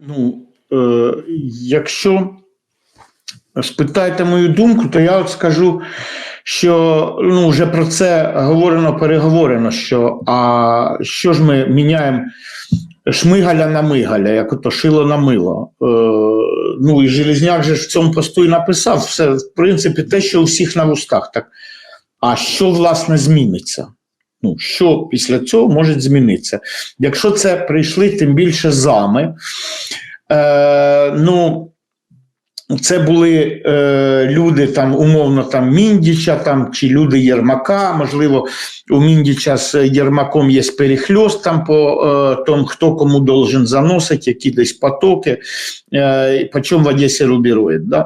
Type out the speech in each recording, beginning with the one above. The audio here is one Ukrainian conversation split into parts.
Ну, е, якщо спитаєте мою думку, то я от скажу, що ну, вже про це говорено, переговорено, що а що ж ми міняємо шмигаля на мигаля, як ото шило на мило. Е, ну і Железняк же в цьому посту і написав все, в принципі, те, що у всіх на вустах. Так. А що власне зміниться? Ну, що після цього може змінитися? Якщо це прийшли тим більше зами, е, ну, це були е, люди там, умовно, там Міндіча там, чи люди Єрмака. Можливо, у Міндіча з Єрмаком є перехльост там по е, тому, хто кому должен заносити, які десь потоки, е, по чому в Одесі рубірують. Да?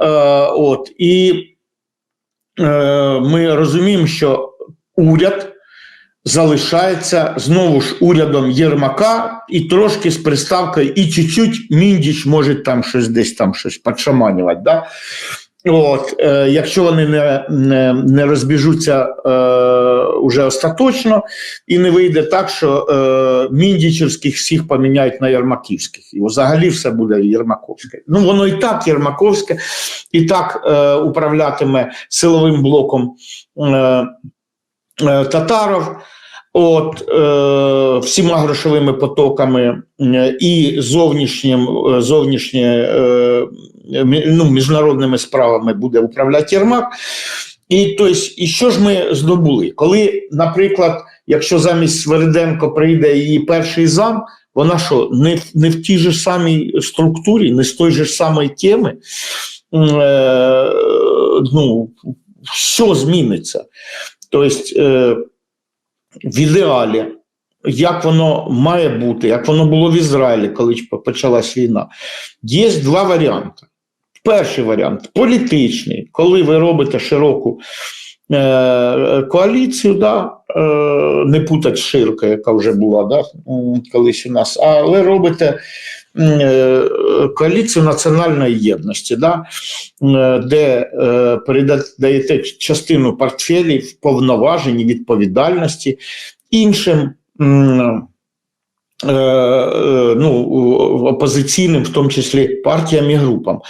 Е, от, і е, ми розуміємо, що уряд залишається знову ж урядом Єрмака і трошки з приставкою, і чуть-чуть Міндіч може там щось десь там щось підшаманювати. Да? От, е, якщо вони не, не, не розбіжуться е, уже остаточно, і не вийде так, що е, міндічівських всіх поміняють на Єрмаківських, і взагалі все буде Єрмаковське. Ну воно і так Єрмаковське, і так е, управлятиме силовим блоком е, татаров. От е, всіма грошовими потоками е, і зовнішнім е, зовнішнє, е, ну, міжнародними справами буде управляти Єрмак. І, тобто, і що ж ми здобули? Коли, наприклад, якщо замість Свериденко прийде її перший зам, вона що, не, в- не в тій же самій структурі, не з той ж самої теми, е, ну, що зміниться? Тобто, е, в ідеалі, як воно має бути, як воно було в Ізраїлі, коли почалась війна, є два варіанти. Перший варіант політичний, коли ви робите широку е, коаліцію, да, е, не путать ширка, яка вже була да, колись у нас, але робите коаліцію національної єдності, да, е, де е, передаєте частину портфелів, повноважень відповідальності іншим. Ну, опозиційним, в тому числі партіям і групам.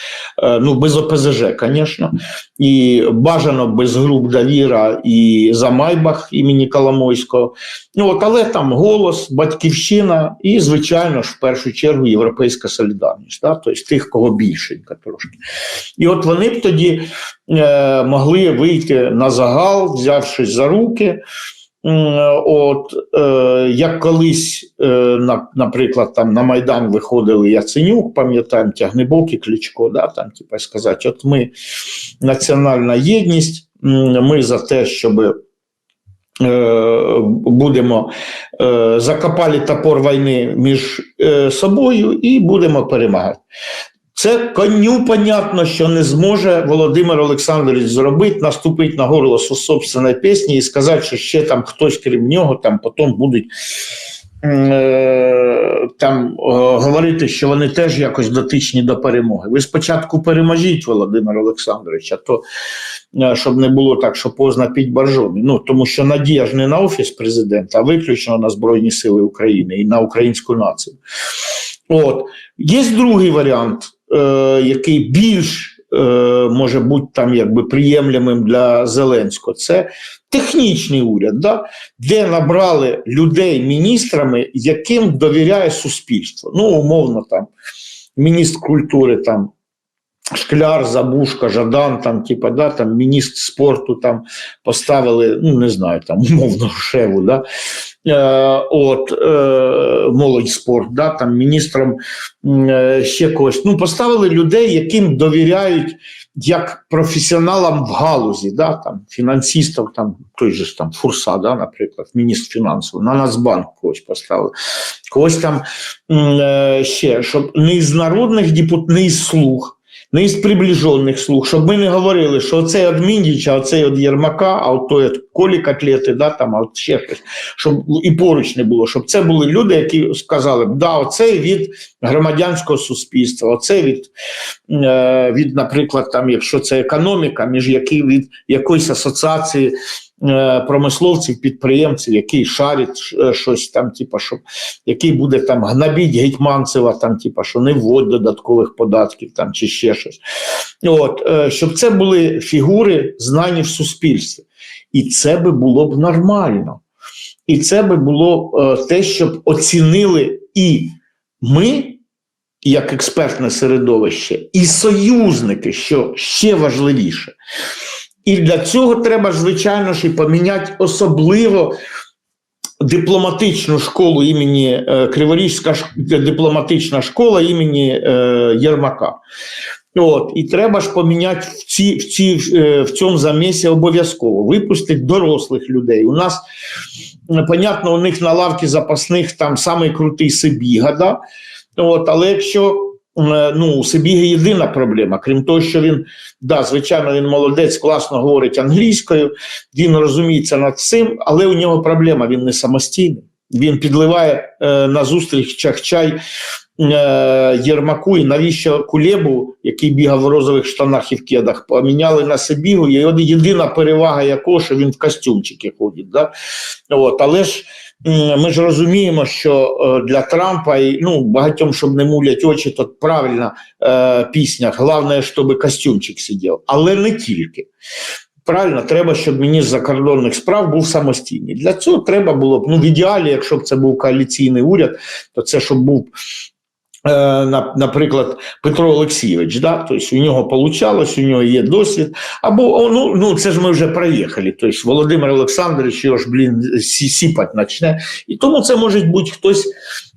Е, Ну, без ОПЗЖ, звісно, і бажано без груп Давіра і Замайбах імені Коломойського. Ну, от, але там голос, батьківщина і, звичайно ж, в першу чергу, Європейська солідарність, да? тобто тих, кого більшенько трошки. І от вони б тоді е, могли вийти на загал, взявшись за руки. От е, як колись, е, на, наприклад, там на Майдан виходили Яценюк, пам'ятаємо, Тягнебок і Кличко, да, там, типа, сказати, от ми національна єдність, ми за те, щоб е, будемо е, закопали топор війни між е, собою і будемо перемагати. Це коню понятно, що не зможе Володимир Олександрович зробити, наступити на горло со- собственної пісні і сказати, що ще там хтось крім нього, там потім будуть е, там е, говорити, що вони теж якось дотичні до перемоги. Ви спочатку переможіть, Володимир Олександрович, а то е, щоб не було так, що поздно піть боржомі. Ну тому що надія ж не на офіс президента, а виключно на Збройні Сили України і на українську націю. От є другий варіант, е, який більш е, може бути там якби приємлемим для Зеленського. Це технічний уряд, да? де набрали людей міністрами, яким довіряє суспільство. Ну, умовно, там міністр культури там. Шкляр, Забушка, Жадан, там, типа, да, там, міністр спорту там поставили, ну не знаю, там умовно шеву, да, е, от, е, молодь спорт, да, там, міністром е, ще когось. Ну, поставили людей, яким довіряють як професіоналам в галузі, да, там, фінансистів, там, той же ж там Фурса, да, наприклад, міністр фінансів, на Нацбанк когось поставили. Когось там е, ще, щоб не із народних депутатів, не із слуг, не із приближених слуг, щоб ми не говорили, що оцей від Міндіча, а оцей від Єрмака, а от той від Колі Котлети, да, там, а от ще щось, щоб і поруч не було, щоб це були люди, які сказали б, да, оцей від громадянського суспільства, оцей від, е, від, наприклад, там, якщо це економіка, між які від якоїсь асоціації промисловців, підприємців, який шарить е, щось там, типа, що, який буде там гнобіть Гетьманцева, там, типа, що не вводь додаткових податків там, чи ще щось. От, е, щоб це були фігури, знані в суспільстві. І це би було б нормально. І це би було е, те, щоб оцінили і ми, як експертне середовище, і союзники, що ще важливіше. І для цього треба, звичайно ж, і поміняти особливо дипломатичну школу імені е, Криворізька дипломатична школа імені е, Єрмака. От, і треба ж поміняти в, ці, в, ці, е, в цьому замісі обов'язково випустити дорослих людей. У нас, понятно, у них на лавці запасних там самий крутий Сибіга, да? От, але якщо ну, у Сибіги єдина проблема, крім того, що він, да, звичайно, він молодець, класно говорить англійською, він розуміється над цим, але у нього проблема, він не самостійний. Він підливає е, на зустрічах чай е, Єрмаку, і навіщо Кулебу, який бігав в розових штанах і в кедах, поміняли на Сибігу. І от єдина перевага якого, що він в костюмчики ходить. Да? От, але ж ми ж розуміємо, що е, для Трампа і ну, багатьом, щоб не мулять очі, то правильна е, пісня. Головне, щоб костюмчик сидів. Але не тільки. Правильно, треба, щоб міністр закордонних справ був самостійний. Для цього треба було б, ну, в ідеалі, якщо б це був коаліційний уряд, то це щоб був. Е, на- Наприклад, Петро Олексійович, да? тобто у нього получалось, у нього є досвід. Або ну, ну це ж ми вже проїхали. Тобто Володимир Олександрович його ж блін сі- сіпать почне. І тому це може бути хтось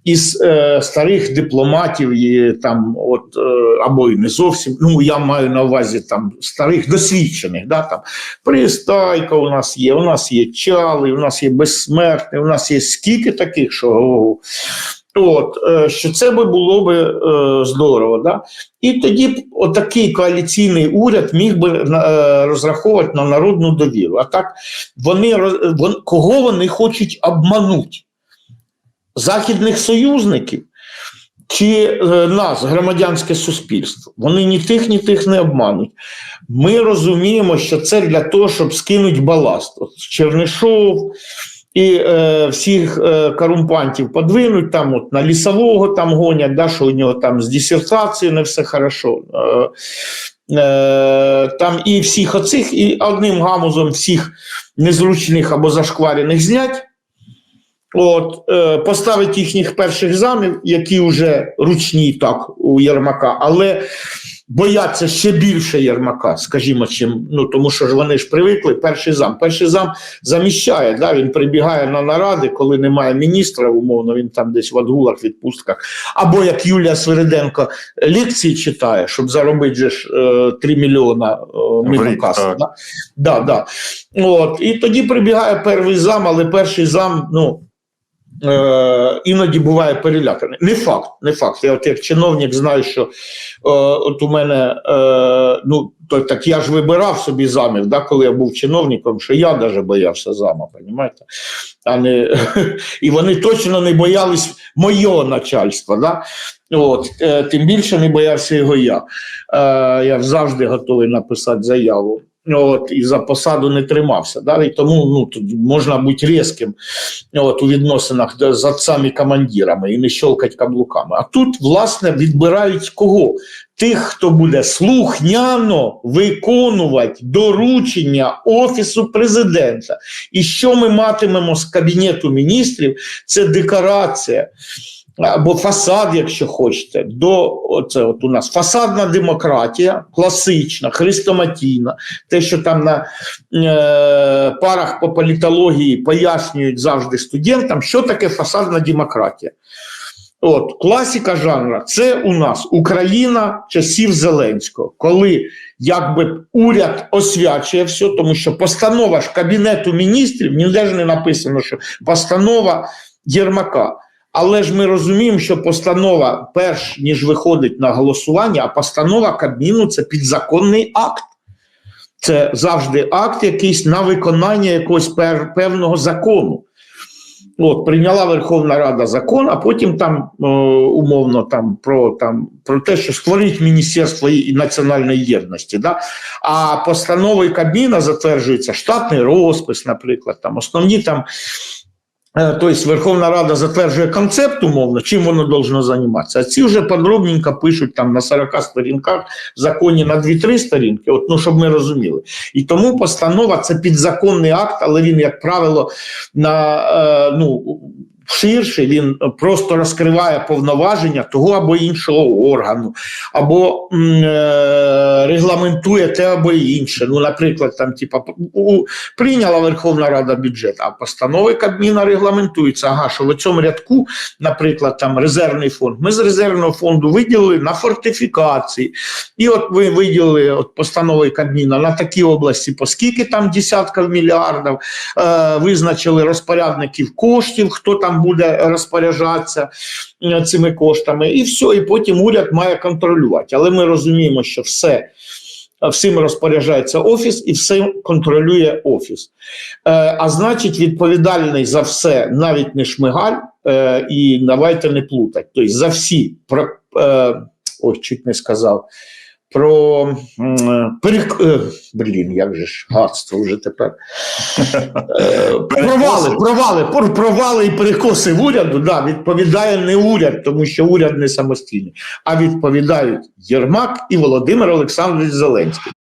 із е, старих дипломатів, і, там, от, е, або і не зовсім. Ну я маю на увазі там старих досвідчених. Да, там, Пристайка у нас є, у нас є Чали, у нас є безсмертний, у нас є скільки таких, що. От, е, що це би було би е, здорово. Да? І тоді б отакий коаліційний уряд міг би е, розраховувати на народну довіру. А так вони, вон, кого вони хочуть обманути? Західних союзників чи нас, громадянське суспільство? Вони ні тих, ні тих не обмануть. Ми розуміємо, що це для того, щоб скинути баласт. От Чернишов і е, всіх е, корумпантів подвинуть, там от на лісового там гонять, да, що у нього там з дисертацією не все хорошо. Е, е, там і всіх оцих, і одним гамузом всіх незручних або зашкварених знять. От, е, поставить їхніх перших замів, які вже ручні так у Єрмака, але бояться ще більше Єрмака, скажімо, чим, ну тому що ж вони ж привикли. Перший зам. Перший зам заміщає, да, він прибігає на наради, коли немає міністра, умовно, він там десь в отгулах, відпустках. Або як Юлія Свириденко лекції читає, щоб заробити же ж е, 3 мільйона е, так. Да? Да, да. От, і тоді прибігає перший зам, але перший зам, ну. Е, іноді буває переляканий. Не факт, не факт. Я от як чиновник знаю, що е, от у мене, е, ну то, так я ж вибирав собі замів, да, коли я був чиновником, що я навіть боявся зама, розумієте? А не, і вони точно не боялись моєго начальства. Да? От, е, тим більше не боявся його я. Е, я завжди готовий написати заяву. От, і за посаду не тримався. Да? І тому ну, тут можна бути різким от, у відносинах з отцами командирами і не щелкать каблуками. А тут, власне, відбирають кого? Тих, хто буде слухняно виконувати доручення Офісу президента. І що ми матимемо з Кабінету міністрів? Це декорація. Або фасад, якщо хочете, до оце от у нас фасадна демократія, класична, хрестоматійна, те, що там на е, парах по політології пояснюють завжди студентам, що таке фасадна демократія. От, класика жанра це у нас Україна часів Зеленського, коли якби уряд освячує все, тому що постанова ж Кабінету міністрів, ніде ж не написано, що постанова Єрмака. Але ж ми розуміємо, що постанова, перш ніж виходить на голосування, а постанова Кабміну це підзаконний акт. Це завжди акт якийсь на виконання якогось певного закону. От, прийняла Верховна Рада закон, а потім там е, умовно там про, там про те, що створить Міністерство національної єдності. Да? А постановою Кабміна затверджується штатний розпис, наприклад, там основні там. Е, Тобто Верховна Рада затверджує концепт умовно, чим воно должно займатися. А ці вже подробненько пишуть там на 40 сторінках в законі на 2-3 сторінки, от, ну, щоб ми розуміли. І тому постанова це підзаконний акт, але він, як правило, на е, ну. Ширше він просто розкриває повноваження того або іншого органу, або м, е, регламентує те або інше. Ну, наприклад, там, типа, у, прийняла Верховна Рада бюджет, а постанови Кабміна регламентуються. Ага, що в цьому рядку, наприклад, там резервний фонд. Ми з резервного фонду виділили на фортифікації. І от ви виділили от постанови Кабміна на такі області, по там десятків мільярдів, е, визначили розпорядників коштів, хто там буде розпоряджатися е, цими коштами, і все, і потім уряд має контролювати. Але ми розуміємо, що все. Всім розпоряджається офіс і все контролює офіс. Е, а значить, відповідальний за все навіть не шмигаль, е, і давайте не плутати. Тобто за всі про е, ой, чуть не сказав. Про перек... е, блін, як же ж гадство вже тепер. Е, провали, провали, провали і перекоси в уряду, да, відповідає не уряд, тому що уряд не самостійний, а відповідають Єрмак і Володимир Олександрович Зеленський.